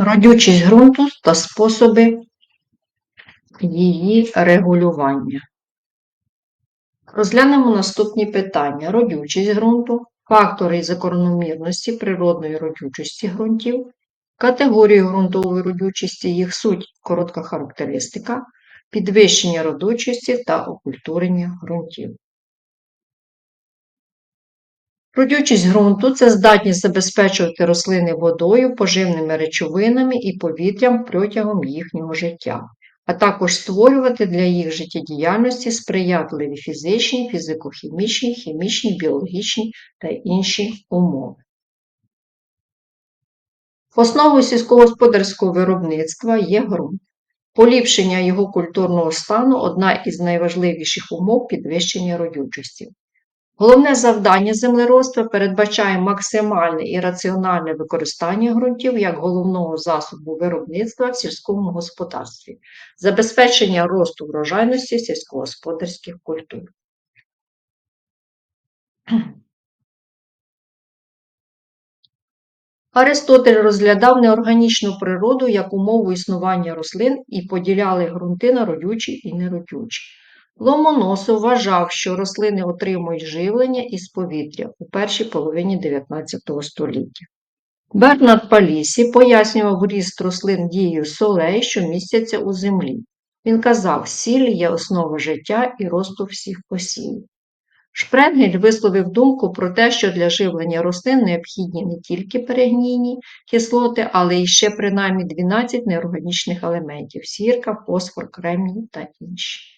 Родючість ґрунту та способи її регулювання. Розглянемо наступні питання: родючість ґрунту, фактори і закономірності природної родючості ґрунтів, категорії ґрунтової родючості, їх суть, коротка характеристика, підвищення родючості та окультурення ґрунтів. Родючість ґрунту це здатність забезпечувати рослини водою, поживними речовинами і повітрям протягом їхнього життя, а також створювати для їх життєдіяльності сприятливі фізичні, фізико-хімічні, хімічні, біологічні та інші умови. Основою сільськогосподарського виробництва є ґрунт. Поліпшення його культурного стану одна із найважливіших умов підвищення родючості. Головне завдання землеробства передбачає максимальне і раціональне використання ґрунтів як головного засобу виробництва в сільському господарстві, забезпечення росту врожайності сільськогосподарських культур. Аристотель розглядав неорганічну природу як умову існування рослин і поділяли ґрунти на родючі і неродючі. Ломоносов вважав, що рослини отримують живлення із повітря у першій половині 19 століття. Бернард Палісі пояснював ріст рослин дією солей, що містяться у землі. Він казав, сіль є основа життя і росту всіх посівів. Шпренгель висловив думку про те, що для живлення рослин необхідні не тільки перегнійні кислоти, але й ще принаймні 12 неорганічних елементів сірка, фосфор, кремній та інші.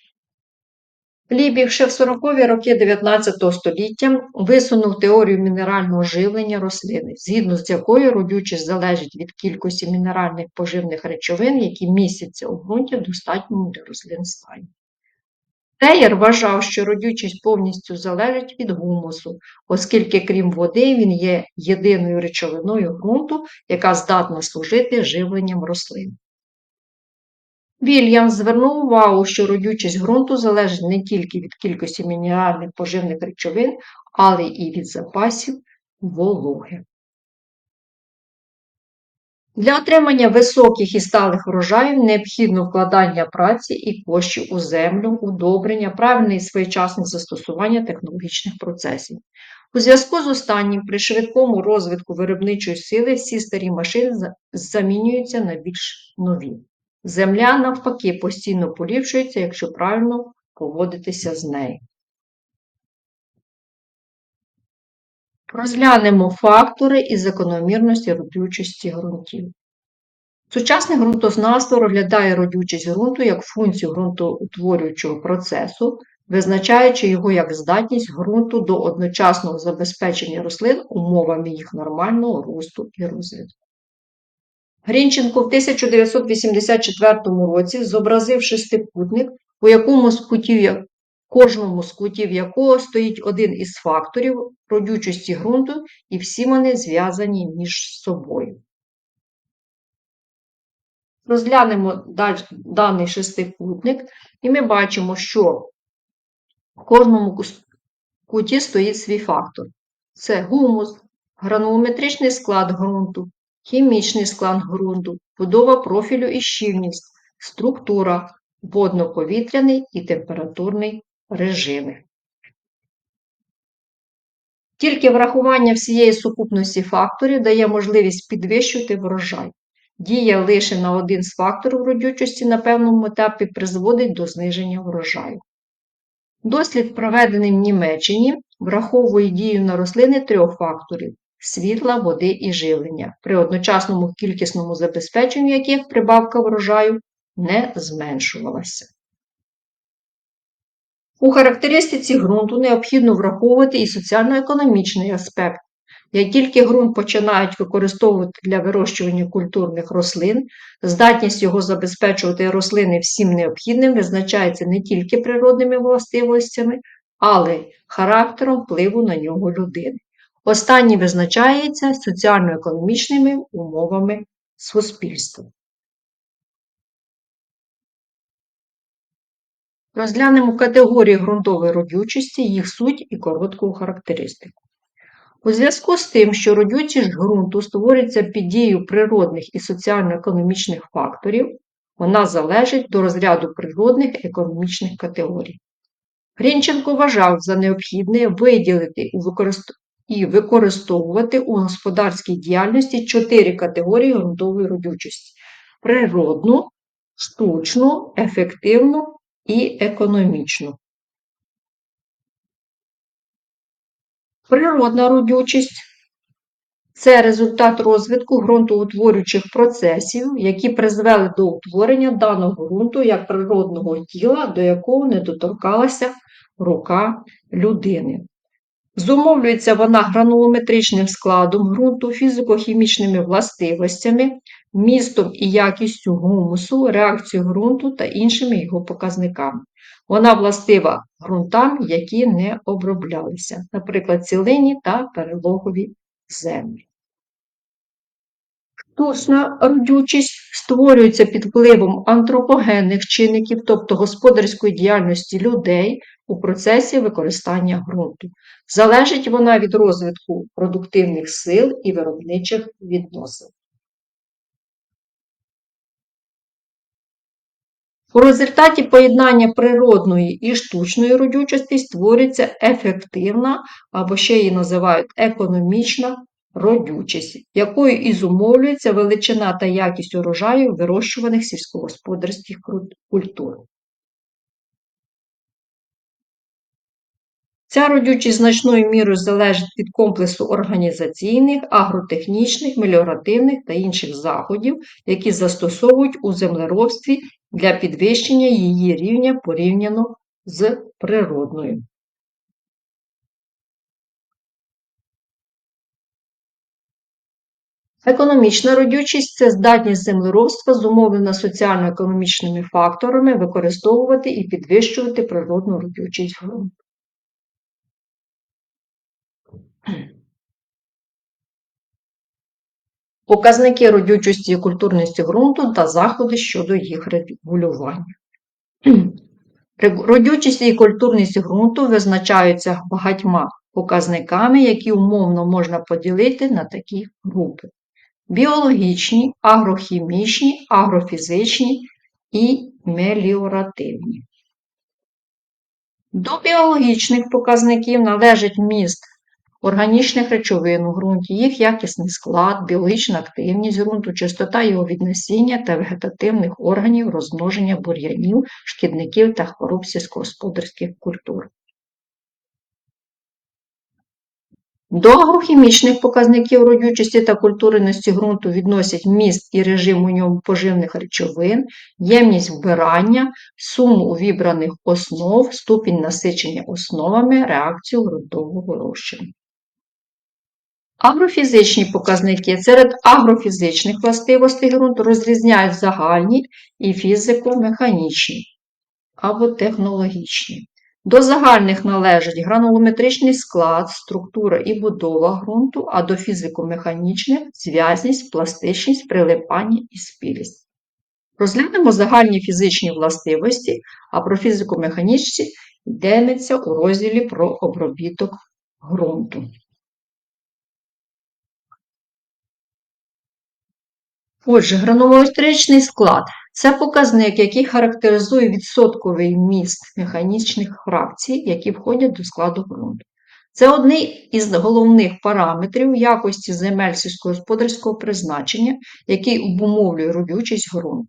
Лібів ще в 40-ві роки 19 століття висунув теорію мінерального живлення рослини, згідно з якою родючість залежить від кількості мінеральних поживних речовин, які містяться у ґрунті достатньому для рослин стані. Теєр вважав, що родючість повністю залежить від гумусу, оскільки, крім води, він є єдиною речовиною ґрунту, яка здатна служити живленням рослин. Вільям звернув увагу, що родючість ґрунту залежить не тільки від кількості мінеральних поживних речовин, але і від запасів вологи. Для отримання високих і сталих врожаїв необхідно вкладання праці і коштів у землю, удобрення, правильне і своєчасне застосування технологічних процесів. У зв'язку з останнім, при швидкому розвитку виробничої сили всі старі машини замінюються на більш нові. Земля, навпаки, постійно поліпшується, якщо правильно поводитися з нею. Розглянемо фактори і закономірності родючості ґрунтів. Сучасне ґрунтознавство розглядає родючість ґрунту як функцію ґрунтоутворюючого процесу, визначаючи його як здатність ґрунту до одночасного забезпечення рослин умовами їх нормального росту і розвитку. Грінченко в 1984 році зобразив шестикутник, у якому з кожному з кутів якого стоїть один із факторів родючості ґрунту, і всі вони зв'язані між собою. Розглянемо даний шестикутник, і ми бачимо, що в кожному куті стоїть свій фактор. Це гумус, гранулометричний склад ґрунту, хімічний склад ґрунту, будова профілю і щільність, структура, водно-повітряний і температурний режими. Тільки врахування всієї сукупності факторів дає можливість підвищувати врожай. Дія лише на один з факторів родючості на певному етапі призводить до зниження врожаю. Дослід, проведений в Німеччині, враховує дію на рослини трьох факторів світла, води і живлення, при одночасному кількісному забезпеченні яких прибавка врожаю не зменшувалася. У характеристиці ґрунту необхідно враховувати і соціально-економічний аспект. Як тільки ґрунт починають використовувати для вирощування культурних рослин, здатність його забезпечувати рослини всім необхідним визначається не тільки природними властивостями, але й характером впливу на нього людини. Останній визначається соціально-економічними умовами суспільства. Розглянемо категорії ґрунтової родючості, їх суть і коротку характеристику. У зв'язку з тим, що родючість ґрунту створюється під дією природних і соціально-економічних факторів, вона залежить до розряду природних економічних категорій. Грінченко вважав за необхідне виділити і використовувати у господарській діяльності чотири категорії ґрунтової родючості: природну, штучну, ефективну і економічну. Природна родючість це результат розвитку ґрунтоутворюючих процесів, які призвели до утворення даного ґрунту як природного тіла, до якого не доторкалася рука людини. Зумовлюється вона гранулометричним складом ґрунту, фізико-хімічними властивостями, містом і якістю гумусу, реакцією ґрунту та іншими його показниками. Вона властива ґрунтам, які не оброблялися, наприклад, цілині та перелогові землі. Штучна родючість створюється під впливом антропогенних чинників, тобто господарської діяльності людей у процесі використання ґрунту. Залежить вона від розвитку продуктивних сил і виробничих відносин. У результаті поєднання природної і штучної родючості створюється ефективна, або ще її називають економічна родючість, якою і зумовлюється величина та якість урожаю вирощуваних сільськогосподарських культур. Ця родючість значною мірою залежить від комплексу організаційних, агротехнічних, меліоративних та інших заходів, які застосовують у землеробстві для підвищення її рівня порівняно з природною. Економічна родючість це здатність землеробства, зумовлена соціально-економічними факторами, використовувати і підвищувати природну родючість ґрунту. Показники родючості і культурності ґрунту та заходи щодо їх регулювання. Родючість і культурність ґрунту визначаються багатьма показниками, які умовно можна поділити на такі групи: біологічні, агрохімічні, агрофізичні і меліоративні. До біологічних показників належить міст органічних речовин у ґрунті, їх якісний склад, біологічна активність ґрунту, частота його віднесіння та вегетативних органів розмноження бур'янів, шкідників та хвороб сільськогосподарських культур. До агрохімічних показників родючості та культурності ґрунту відносять міст і режим у ньому поживних речовин, ємність вбирання, суму увібраних основ, ступінь насичення основами, реакцію ґрунтового розчину. Агрофізичні показники серед агрофізичних властивостей ґрунту розрізняють загальні і фізико-механічні або технологічні. До загальних належать гранулометричний склад, структура і будова ґрунту, а до фізико-механічних зв'язність, пластичність, прилипання і спілість. Розглянемо загальні фізичні властивості, а про фізико-механічні йдеться у розділі про обробіток ґрунту. Отже, гранулометричний склад це показник, який характеризує відсотковий міст механічних фракцій, які входять до складу ґрунту. Це один із головних параметрів якості земель сільськогосподарського призначення, який обумовлює родючість ґрунту,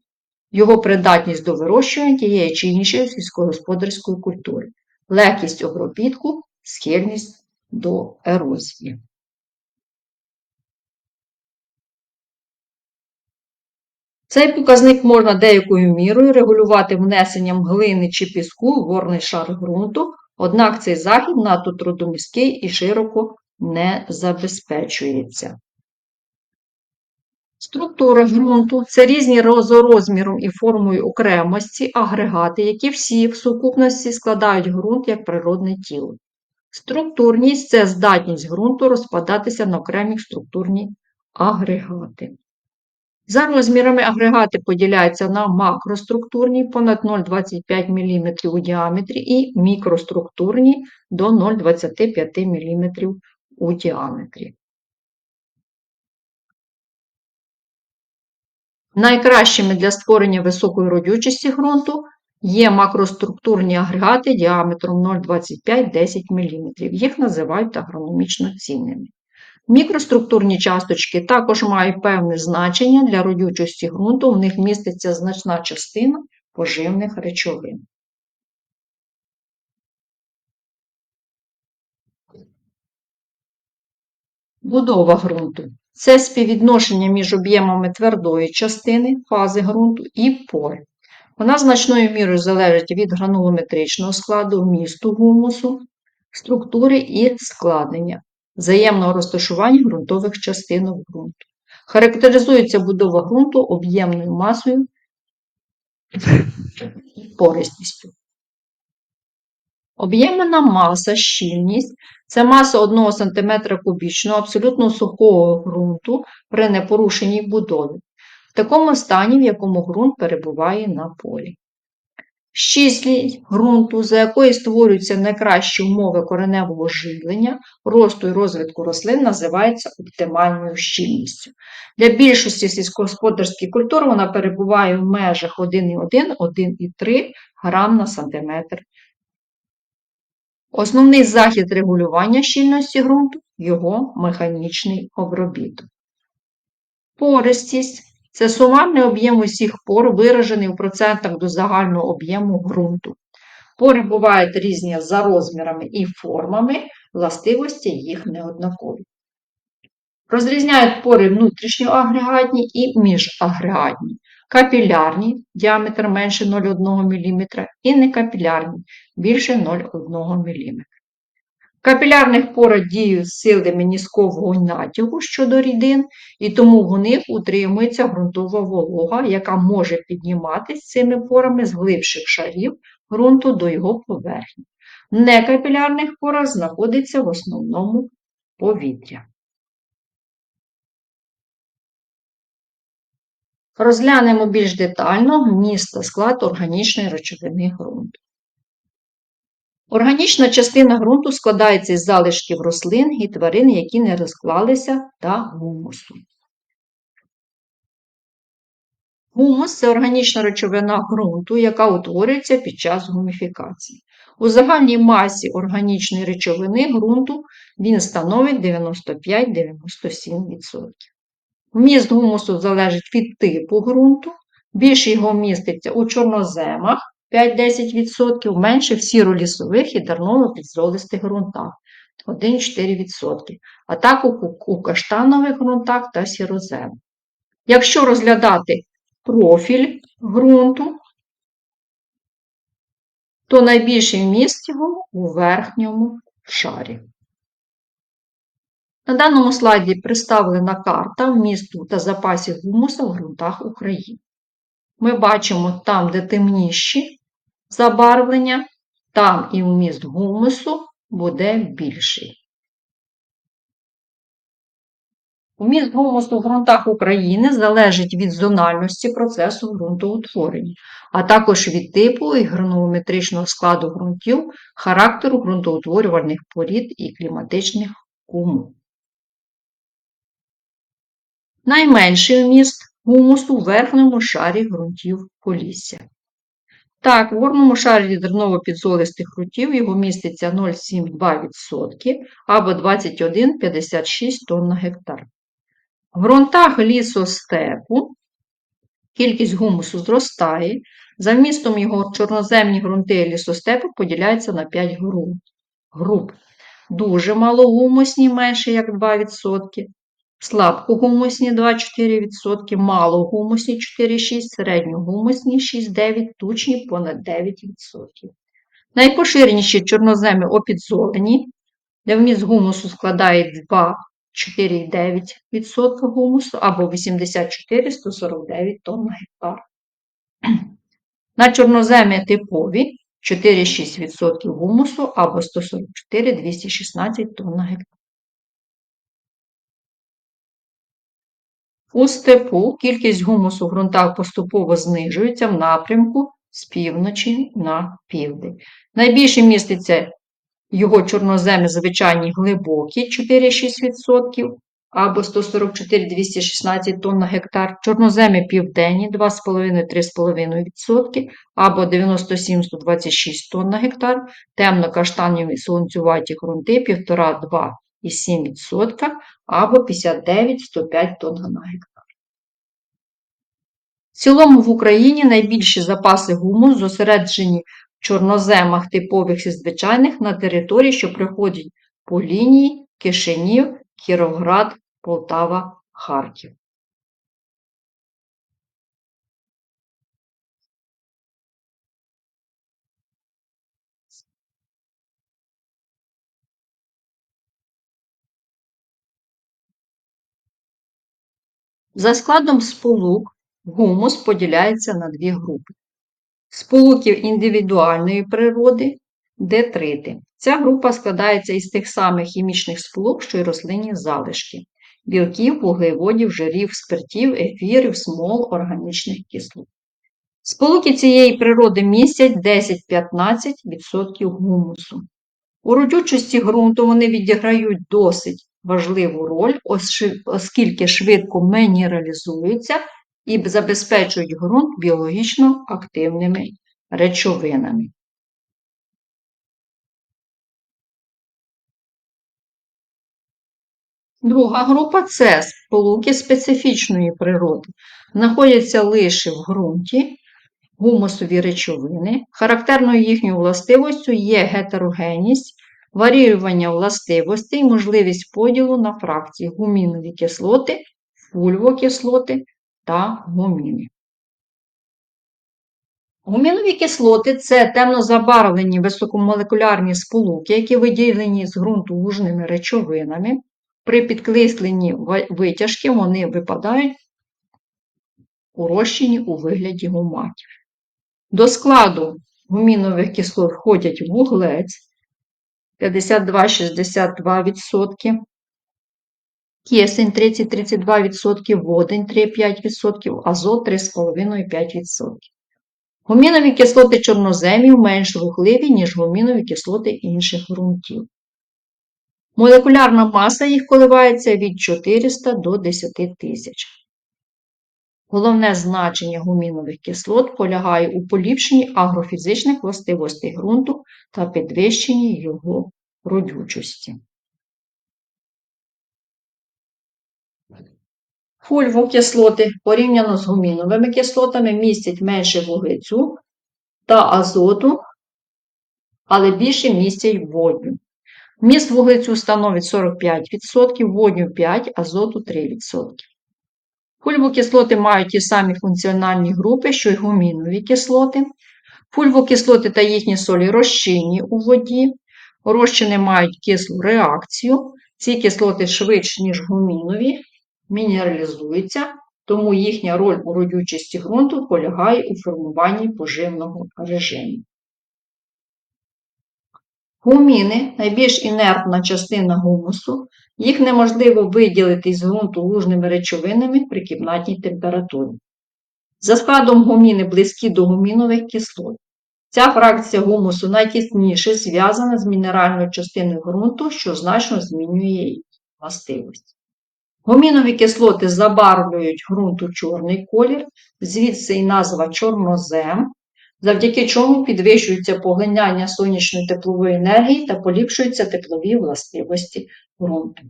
його придатність до вирощування тієї чи іншої сільськогосподарської культури, легкість обробітку, схильність до ерозії. Цей показник можна деякою мірою регулювати внесенням глини чи піску в горний шар ґрунту, однак цей захід надто трудоміський і широко не забезпечується. Структури ґрунту це різні за розміром і формою окремості агрегати, які всі в сукупності складають ґрунт як природне тіло. Структурність це здатність ґрунту розпадатися на окремі структурні агрегати. За розмірами агрегати поділяються на макроструктурні понад 0,25 мм у діаметрі і мікроструктурні до 0,25 мм у діаметрі. Найкращими для створення високої родючості ґрунту є макроструктурні агрегати діаметром 0,25-10 мм. Їх називають агрономічно цінними. Мікроструктурні часточки також мають певне значення для родючості ґрунту, в них міститься значна частина поживних речовин. Будова ґрунту це співвідношення між об'ємами твердої частини фази ґрунту і пори. Вона значною мірою залежить від гранулометричного складу, місту гумусу, структури і складення, взаємного розташування ґрунтових частинок ґрунту. Характеризується будова ґрунту об'ємною масою і пористістю. Об'ємна маса, щільність це маса 1 см кубічного абсолютно сухого ґрунту при непорушеній будові, в такому стані, в якому ґрунт перебуває на полі. Щільність ґрунту, за якої створюються найкращі умови кореневого живлення, росту і розвитку рослин, називається оптимальною щільністю. Для більшості сільськогосподарських культур вона перебуває в межах 1,1-1,3 грам на сантиметр Основний захід регулювання щільності ґрунту його механічний обробіток. Пористість це сумарний об'єм усіх пор, виражений у процентах до загального об'єму ґрунту. Пори бувають різні за розмірами і формами, властивості їх неоднакові. Розрізняють пори внутрішньоагрегатні і міжагрегатні капілярні діаметр менше 0,1 мм і некапілярні більше 0,1 мм. Капілярних порах діють сили меніскового натягу щодо рідин, і тому в них утримується ґрунтова волога, яка може підніматися цими порами з глибших шарів ґрунту до його поверхні. Некапілярних порах знаходиться в основному повітря. Розглянемо більш детально вміст та склад органічної речовини ґрунту. Органічна частина ґрунту складається із залишків рослин і тварин, які не розклалися та гумусу. Гумус це органічна речовина ґрунту, яка утворюється під час гуміфікації. У загальній масі органічної речовини ґрунту він становить 95-97%. Вміст гумусу залежить від типу ґрунту. Більше його міститься у чорноземах 5-10%, менше в сіролісових і дарново-підзолистих ґрунтах 1-4%, а так у каштанових ґрунтах та сіроземах. Якщо розглядати профіль ґрунту, то найбільший вміст його у верхньому шарі. На даному слайді представлена карта вмісту та запасів гумуса в ґрунтах України. Ми бачимо там, де темніші забарвлення, там і вміст гумусу буде більший. Вміст гумусу в ґрунтах України залежить від зональності процесу ґрунтоутворення, а також від типу і гранулометричного складу ґрунтів, характеру ґрунтоутворювальних порід і кліматичних умов. Найменший вміст гумусу в верхньому шарі ґрунтів полісся. Так, в горному шарі дерново-підзолистих ґрунтів його міститься 0,72% або 21,56 тонн на гектар. В ґрунтах лісостепу кількість гумусу зростає. За вмістом його чорноземні ґрунти лісостепу поділяються на 5 груп. Дуже малогумусні, менше як 2%, слабкогумусні 2-4%, малогумусні 4,6%, середньогумусні 6-9%, тучні понад 9%. Найпоширеніші чорноземи опідзолені, де вміст гумусу складає 2,4,9% гумусу або 84-149 тонн на гектар. На чорноземі типові 4,6% гумусу або 144-216 тонн на гектар. У степу кількість гумусу в ґрунтах поступово знижується в напрямку з півночі на південь. Найбільше міститься Його чорноземи звичайні глибокі 4-6% або 144-216 тонн на гектар, чорноземи південні 2,5-3,5% або 97-126 тонн на гектар, темно-каштаніві сонцюваті ґрунти 1,5-2,7% або 59-105 тонн на гектар. В цілому в Україні найбільші запаси гуму зосереджені в чорноземах типових і звичайних на території, що приходять по лінії Кишинів, Кіровград, Полтава, Харків. За складом сполук гумус поділяється на дві групи. Сполуків індивідуальної природи детрити. Ця група складається із тих самих хімічних сполук, що й рослинні залишки білків, вуглеводів, жирів, спиртів, ефірів, смол, органічних кислот. Сполуки цієї природи містять 10-15% гумусу. У родючості ґрунту вони відіграють досить важливу роль, оскільки швидко мінералізуються і забезпечують ґрунт біологічно активними речовинами. Друга група це сполуки специфічної природи, знаходяться лише в ґрунті, гумусові речовини. Характерною їхньою властивостю є гетерогенність, варіювання властивостей, можливість поділу на фракції гумінові кислоти, фульвокислоти та гуміни. Гумінові кислоти це темнозабарвлені високомолекулярні сполуки, які виділені з ґрунту лужними речовинами. При підкресленні витяжки вони випадають у розчині у вигляді гуматів. До складу гумінових кислот входять вуглець 52-62%, кисень 30-32%, водень 3-5%, азот 3,5-5%. Гумінові кислоти чорноземів менш рухливі, ніж гумінові кислоти інших ґрунтів. Молекулярна маса їх коливається від 400 до 10 тисяч. Головне значення гумінових кислот полягає у поліпшенні агрофізичних властивостей ґрунту та підвищенні його родючості. Фульвокислоти порівняно з гуміновими кислотами містять менше вуглецю та азоту, але більше містять водню. Міст вуглецю становить 45%, водню 5%, азоту 3%. Фульвокислоти мають ті самі функціональні групи, що й гумінові кислоти. Фульвокислоти та їхні солі розчинні у воді. Розчини мають кислу реакцію. Ці кислоти швидше, ніж гумінові, мінералізуються, тому їхня роль у родючості ґрунту полягає у формуванні поживного режиму. Гуміни найбільш інертна частина гумусу, їх неможливо виділити з ґрунту лужними речовинами при кімнатній температурі. За складом гуміни близькі до гумінових кислот. Ця фракція гумусу найтісніше зв'язана з мінеральною частиною ґрунту, що значно змінює її властивості. Гумінові кислоти забарвлюють ґрунт у чорний колір, звідси і назва чорнозем, завдяки чому підвищується поглиняння сонячної теплової енергії та поліпшуються теплові властивості ґрунту.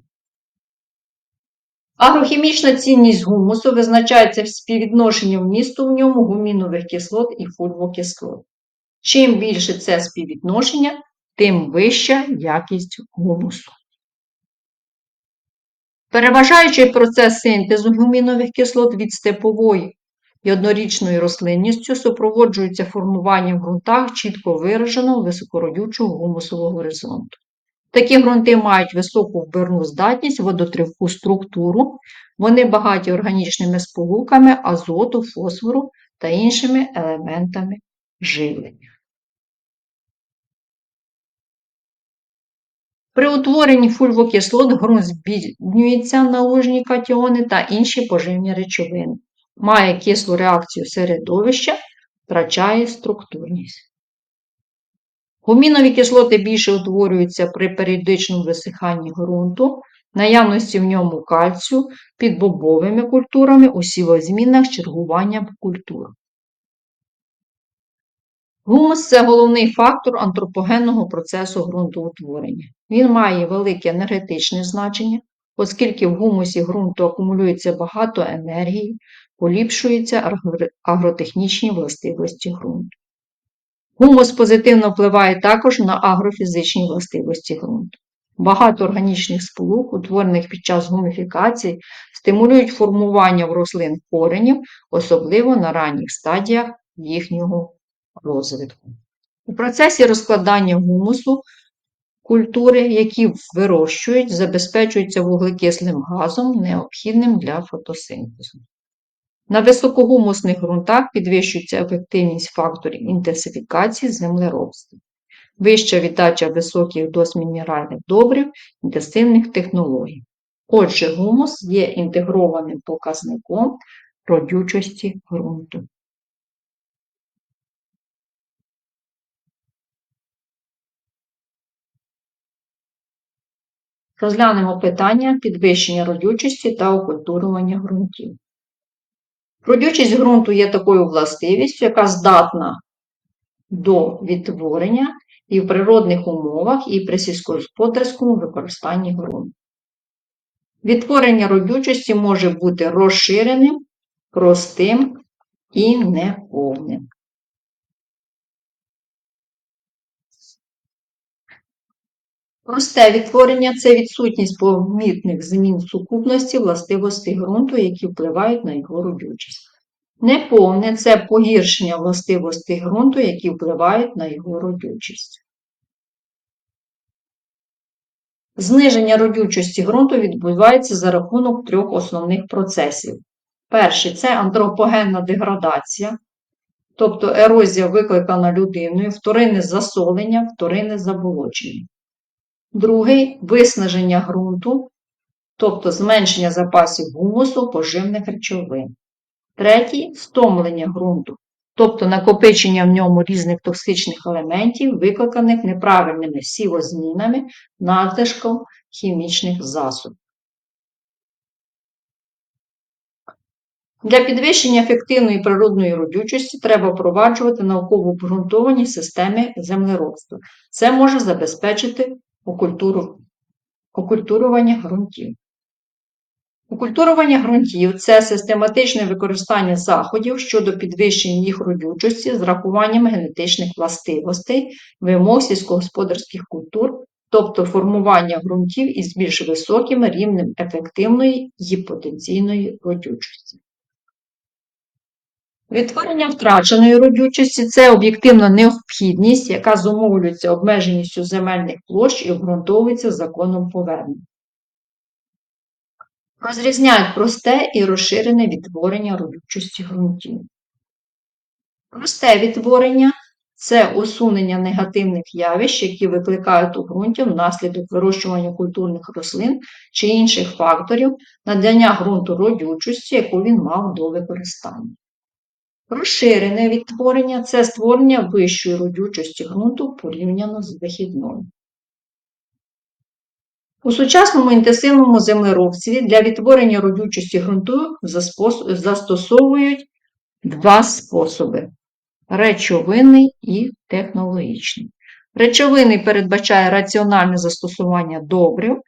Агрохімічна цінність гумусу визначається співвідношенням вмісту в ньому гумінових кислот і фульвокислот. Чим більше це співвідношення, тим вища якість гумусу. Переважаючий процес синтезу гумінових кислот від степової і однорічною рослинністю супроводжується формуванням в ґрунтах чітко вираженого високородючого гумусового горизонту. Такі ґрунти мають високу вбирну здатність, водотривку структуру, вони багаті органічними сполуками азоту, фосфору та іншими елементами живлення. При утворенні фульвокислот ґрунт збіднюється на лужні катіони та інші поживні речовини має кислу реакцію середовища, втрачає структурність. Гумінові кислоти більше утворюються при періодичному висиханні ґрунту, наявності в ньому кальцію під бобовими культурами у сівозмінах чергування культур. Гумус це головний фактор антропогенного процесу ґрунтоутворення. Він має велике енергетичне значення, оскільки в гумусі ґрунту акумулюється багато енергії, поліпшуються агротехнічні властивості ґрунту. Гумус позитивно впливає також на агрофізичні властивості ґрунту. Багато органічних сполук, утворених під час гуміфікації, стимулюють формування в рослин коренів, особливо на ранніх стадіях їхнього розвитку. У процесі розкладання гумусу культури, які вирощують, забезпечуються вуглекислим газом, необхідним для фотосинтезу. На високогумусних ґрунтах підвищується ефективність факторів інтенсифікації землеробства, вища віддача високих доз мінеральних добрив, інтенсивних технологій. Отже, гумус є інтегрованим показником родючості ґрунту. Розглянемо питання підвищення родючості та окультурування ґрунтів. Родючість ґрунту є такою властивістю, яка здатна до відтворення і в природних умовах, і при сільськогосподарському використанні ґрунту. Відтворення родючості може бути розширеним, простим і неповним. Просте відтворення це відсутність помітних змін сукупності властивостей ґрунту, які впливають на його родючість. Неповне це погіршення властивостей ґрунту, які впливають на його родючість. Зниження родючості ґрунту відбувається за рахунок трьох основних процесів. Перший це антропогенна деградація, тобто ерозія викликана людиною, вторинне засолення, вторинне заболочення. Другий виснаження ґрунту, тобто зменшення запасів гумусу поживних речовин. Третій стомлення ґрунту, тобто накопичення в ньому різних токсичних елементів, викликаних неправильними сівозмінами, надлишком хімічних засобів. Для підвищення ефективної природної родючості треба впроваджувати науково обґрунтовані системи землеробства. Це може забезпечити окультурування ґрунтів. Окультурування ґрунтів це систематичне використання заходів щодо підвищення їх родючості з рахуванням генетичних властивостей, вимог сільськогосподарських культур, тобто формування ґрунтів із більш високим рівнем ефективної і потенційної родючості. Відтворення втраченої родючості це об'єктивна необхідність, яка зумовлюється обмеженістю земельних площ і обґрунтовується законом повернення. Розрізняють просте і розширене відтворення родючості ґрунтів. Просте відтворення це усунення негативних явищ, які викликають у ґрунті внаслідок вирощування культурних рослин чи інших факторів надання ґрунту родючості, яку він мав до використання. Розширене відтворення це створення вищої родючості ґрунту порівняно з вихідною. У сучасному інтенсивному землеробстві для відтворення родючості ґрунту застосовують два способи речовинний і технологічний. Речовинний передбачає раціональне застосування добрив,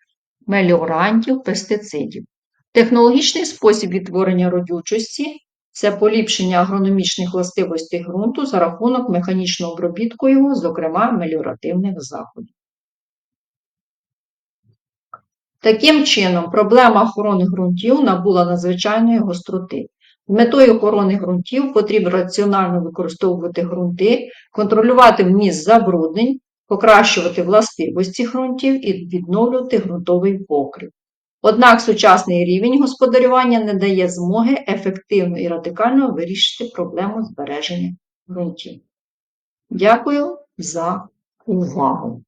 меліорантів, пестицидів. Технологічний спосіб відтворення родючості це поліпшення агрономічних властивостей ґрунту за рахунок механічного обробітку його, зокрема меліоративних заходів. Таким чином, проблема охорони ґрунтів набула надзвичайної гостроти. З метою охорони ґрунтів потрібно раціонально використовувати ґрунти, контролювати вміст забруднень, покращувати властивості ґрунтів і відновлювати ґрунтовий покрив. Однак сучасний рівень господарювання не дає змоги ефективно і радикально вирішити проблему збереження ґрунтів. Дякую за увагу!